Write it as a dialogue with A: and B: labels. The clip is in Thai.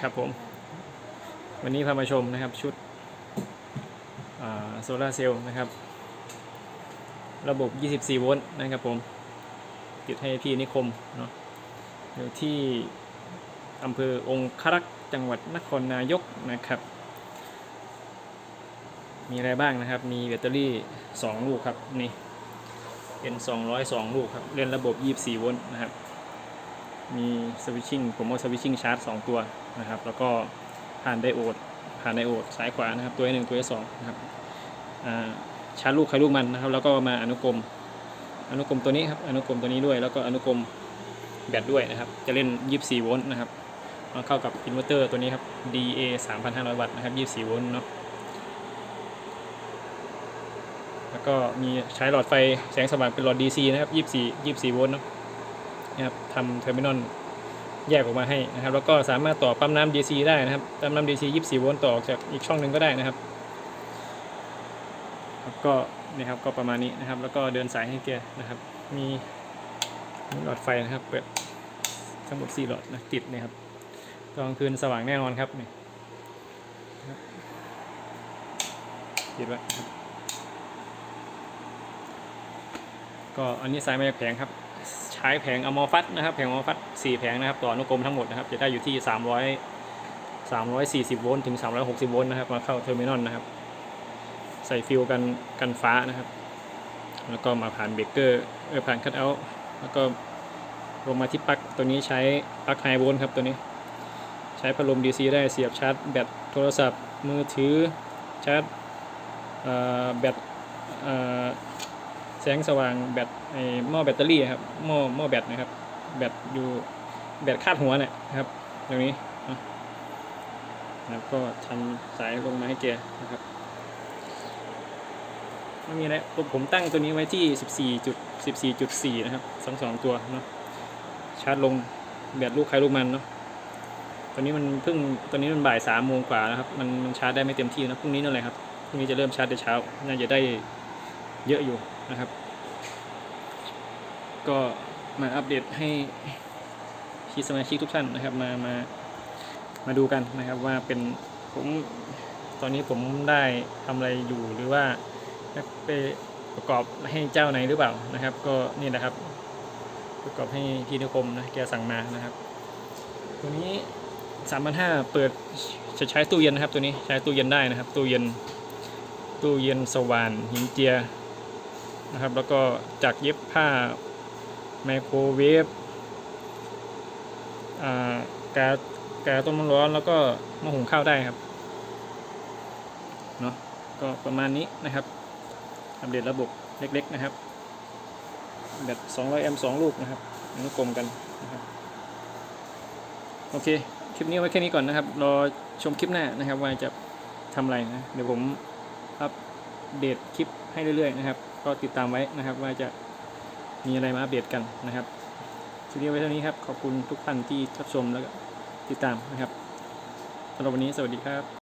A: ครับผม วันนี้พามาชมนะครับชุดโซลาเซลล์นะครับ ระบบ 24 โวลต์นะครับผม ติดให้พี่นิคมเนาะอยู่ที่อำเภอองครักษ์จังหวัดนครนายกนะครับ มีอะไรบ้างนะครับ มีแบตเตอรี่ 2 ลูกครับ นี่เป็น 202 ลูกครับ เล่นระบบ 24 โวลต์นะครับ มีสวิตชิ่งผมเอาสวิตชิ่งชาร์จ2ตัวนะครับ แล้วก็ผ่านไดโอดผ่านไดโอดซ้ายขวานะครับ ตัวที่หนึ่งตัวที่สองนะครับชาร์จลูกใครลูกมันนะครับ แล้วก็มาอนุกรมอนุกรมตัวนี้ครับอนุกรมตัวนี้ด้วย แล้วก็อนุกรมแบตด้วยนะครับ จะเล่น 24 โวลต์นะครับมาเข้ากับอินเวอร์เตอร์ตัวนี้ครับ DA 3,500 วัตต์นะครับ 24 โวลต์เนาะแล้วก็มีใช้หลอดไฟแสงสว่างเป็นหลอด DC นะครับ 24 24 โวลต์เนาะ นะครับทำเทอร์มินอลแยกออกมาให้นะครับ แล้วก็สามารถต่อปั๊มน้ำ DC ได้นะครับปั๊มน้ำ DC 24 โวลต์ต่อจากอีกช่องหนึ่งก็ได้นะครับแล้วก็นี่ครับก็ประมาณนี้นะครับ แล้วก็เดินสายให้แกนะครับ มีหลอดไฟนะครับ เปิดทั้งหมด4หลอดนะติดนี่ครับตอนกลางคืนสว่างแน่นอนครับนี่ติดไว้ครับก็อันนี้สายมาจากแผงครับ ใช้แผงอมอฟัตนะครับ แผงอมอฟัต4แผงนะครับ ต่ออนุกรมทั้งหมดนะครับ จะได้อยู่ที่ 300 340 โวลต์ถึง 360 โวลต์นะครับ มาเข้าเทอร์มินอลนะครับ ใส่ฟิลกันกันฟ้านะครับ แล้วก็มาผ่านเบรกเกอร์เออผ่านคัตเอาท์แล้วก็ลงมาที่ปลั๊กตัวนี้ใช้ปลั๊กไฮโวลต์ครับตัวนี้ใช้พัดลม DC ได้เสียบชาร์จแบตโทรศัพท์มือถือชาร์จแบต แสงสว่างแบตไอหม้อแบตเตอรี่ครับหม้อหม้อแบตนะครับ แบตอยู่แบตคาดหัวเนี่ยนะครับตรงนี้นะครับก็ทำสายลงมาให้แกนะครับไม่มีอะไรผมตั้งตัวนี้ไว้ที่ 14จุด14.4 นะครับสองสองตัวเนาะชาร์จลงแบตลูกใครลูกมันเนาะตอนนี้มันเพิ่งตอนนี้มันบ่ายสามโมงกว่าแล้วครับ มันมันชาร์จได้ไม่เต็มที่นะพรุ่งนี้นั่นแหละครับพรุ่งนี้จะเริ่มชาร์จแต่เช้า น่าจะได้เยอะอยู่ นะครับ ก็มาอัปเดตให้ที่สมาชิกทุกท่านนะครับ มามามาดูกันนะครับว่าเป็นผมตอนนี้ผมได้ทำอะไรอยู่หรือว่าไปประกอบให้เจ้าไหนหรือเปล่านะครับ ก็นี่นะครับ ประกอบให้พี่นิคมนะแกสั่งมานะครับ ตัวนี้สามพันห้าเปิดจะใช้ตู้เย็นนะครับ ตัวนี้ใช้ตู้เย็นได้นะครับ ตู้เย็นตู้เย็นสว่านหินเจีย นะครับ แล้วก็จากเย็บผ้าไมโครเวฟอ่ากากาต้มน้ำร้อนแล้วก็ม้อหุงข้าวได้ครับเนาะก็ประมาณนี้นะครับอัปเดตระบบเล็กๆนะครับ แบต200 แอมป์2ลูกนะครับอนุกรมกันนะครับโอเค คลิปนี้ไว้แค่นี้ก่อนนะครับ รอชมคลิปหน้านะครับ ว่าจะทำอะไรนะ เดี๋ยวผมอัปเดตคลิปให้เรื่อยๆนะครับ ก็ติดตามไว้นะครับว่าจะมีอะไรมาอัปเดตกันนะครับคลิปนี้ไว้เท่านี้ครับ ขอบคุณทุกท่านที่รับชมแล้วก็ติดตามนะครับสำหรับวันนี้สวัสดีครับ